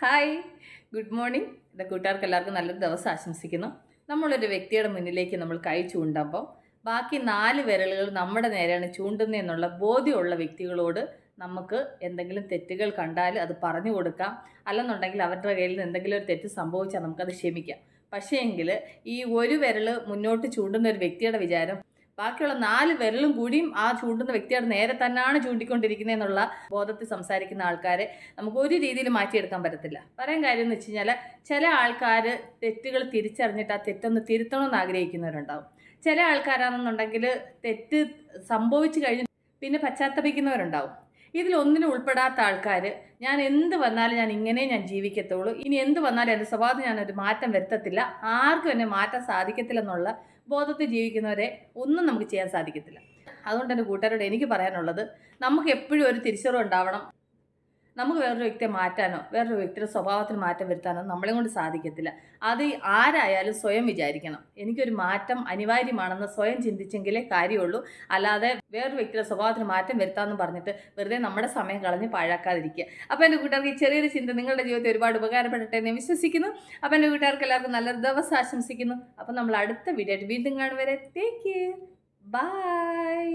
Hi. Good morning. എന്റെ കൂട്ടുകാർക്ക് എല്ലാവർക്കും നല്ലൊരു ദിവസം ആശംസിക്കുന്നു. നമ്മളൊരു വ്യക്തിയുടെ മുന്നിലേക്ക് നമ്മൾ കൈ ചൂണ്ടുമ്പോൾ ബാക്കി നാല് വിരലുകൾ നമ്മുടെ നേരെയാണ് ചൂണ്ടുന്നതെന്നുള്ള ബോധ്യമുള്ള വ്യക്തികളോട് നമുക്ക് എന്തെങ്കിലും തെറ്റുകൾ കണ്ടാൽ അത് പറഞ്ഞു കൊടുക്കാം. അല്ലെന്നുണ്ടെങ്കിൽ അവരുടെ കയ്യിൽ നിന്ന് എന്തെങ്കിലും ഒരു തെറ്റ് സംഭവിച്ചാൽ നമുക്കത് ക്ഷമിക്കാം. പക്ഷേ എങ്കിൽ ഈ ഒരു വിരൽ മുന്നോട്ട് ചൂണ്ടുന്ന ഒരു വ്യക്തിയുടെ വിചാരം ബാക്കിയുള്ള നാല് വിരലും കൂടിയും ആ ചൂണ്ടുന്ന വ്യക്തിയുടെ നേരെ തന്നെയാണ് ചൂണ്ടിക്കൊണ്ടിരിക്കുന്നത് എന്നുള്ള ബോധത്തിൽ സംസാരിക്കുന്ന ആൾക്കാരെ നമുക്ക് ഒരു രീതിയിൽ മാറ്റിയെടുക്കാൻ പറ്റത്തില്ല. പറയാൻ കാര്യം എന്ന് വെച്ച് കഴിഞ്ഞാൽ ചില ആൾക്കാർ തെറ്റുകൾ തിരിച്ചറിഞ്ഞിട്ട് ആ തെറ്റൊന്ന് തിരുത്തണമെന്ന് ആഗ്രഹിക്കുന്നവരുണ്ടാവും. ചില ആൾക്കാരാണെന്നുണ്ടെങ്കിൽ തെറ്റ് സംഭവിച്ചു കഴിഞ്ഞ് പിന്നെ പശ്ചാത്തപിക്കുന്നവരുണ്ടാവും. ഇതിലൊന്നിനും ഉൾപ്പെടാത്ത ആൾക്കാർ ഞാൻ എന്ത് വന്നാലും ഞാൻ ഇങ്ങനെ ഞാൻ ജീവിക്കത്തുള്ളൂ. ഇനി എന്ത് വന്നാലും എന്റെ സ്വഭാവത്തിൽ ഞാനൊരു മാറ്റം വരുത്തത്തില്ല. ആർക്കും എന്നെ മാറ്റാൻ സാധിക്കത്തില്ലെന്നുള്ള ബോധത്തിൽ ജീവിക്കുന്നവരെ ഒന്നും നമുക്ക് ചെയ്യാൻ സാധിക്കത്തില്ല. അതുകൊണ്ട് എന്റെ കൂട്ടുകാരോട് എനിക്ക് പറയാനുള്ളത് നമുക്ക് എപ്പോഴും ഒരു തിരിച്ചറിവ് ഉണ്ടാവണം. നമുക്ക് വേറൊരു വ്യക്തിയെ മാറ്റാനോ വേറൊരു വ്യക്തിയുടെ സ്വഭാവത്തിൽ മാറ്റം വരുത്താനോ നമ്മളെ കൊണ്ട് സാധിക്കത്തില്ല. അത് ആരായാലും സ്വയം വിചാരിക്കണം. എനിക്കൊരു മാറ്റം അനിവാര്യമാണെന്ന് സ്വയം ചിന്തിച്ചെങ്കിലേ കാര്യമുള്ളൂ. അല്ലാതെ വേറൊരു വ്യക്തിയുടെ സ്വഭാവത്തിൽ മാറ്റം വരുത്താമെന്ന് പറഞ്ഞിട്ട് വെറുതെ നമ്മുടെ സമയം കളഞ്ഞ് പാഴാക്കാതിരിക്കുക. അപ്പോൾ എന്റെ കൂട്ടുകാർക്ക് ചെറിയൊരു ചിന്ത നിങ്ങളുടെ ജീവിതത്തിൽ ഒരുപാട് ഉപകാരപ്പെടട്ടെ എന്ന് വിശ്വസിക്കുന്നു. അപ്പോൾ എന്റെ കൂട്ടുകാർക്ക് എല്ലാവർക്കും നല്ലൊരു ദിവസം ആശംസിക്കുന്നു. അപ്പോൾ നമ്മൾ അടുത്ത വീഡിയോ വീണ്ടും കാണുവരെ ടേക്ക് കെയർ ബൈ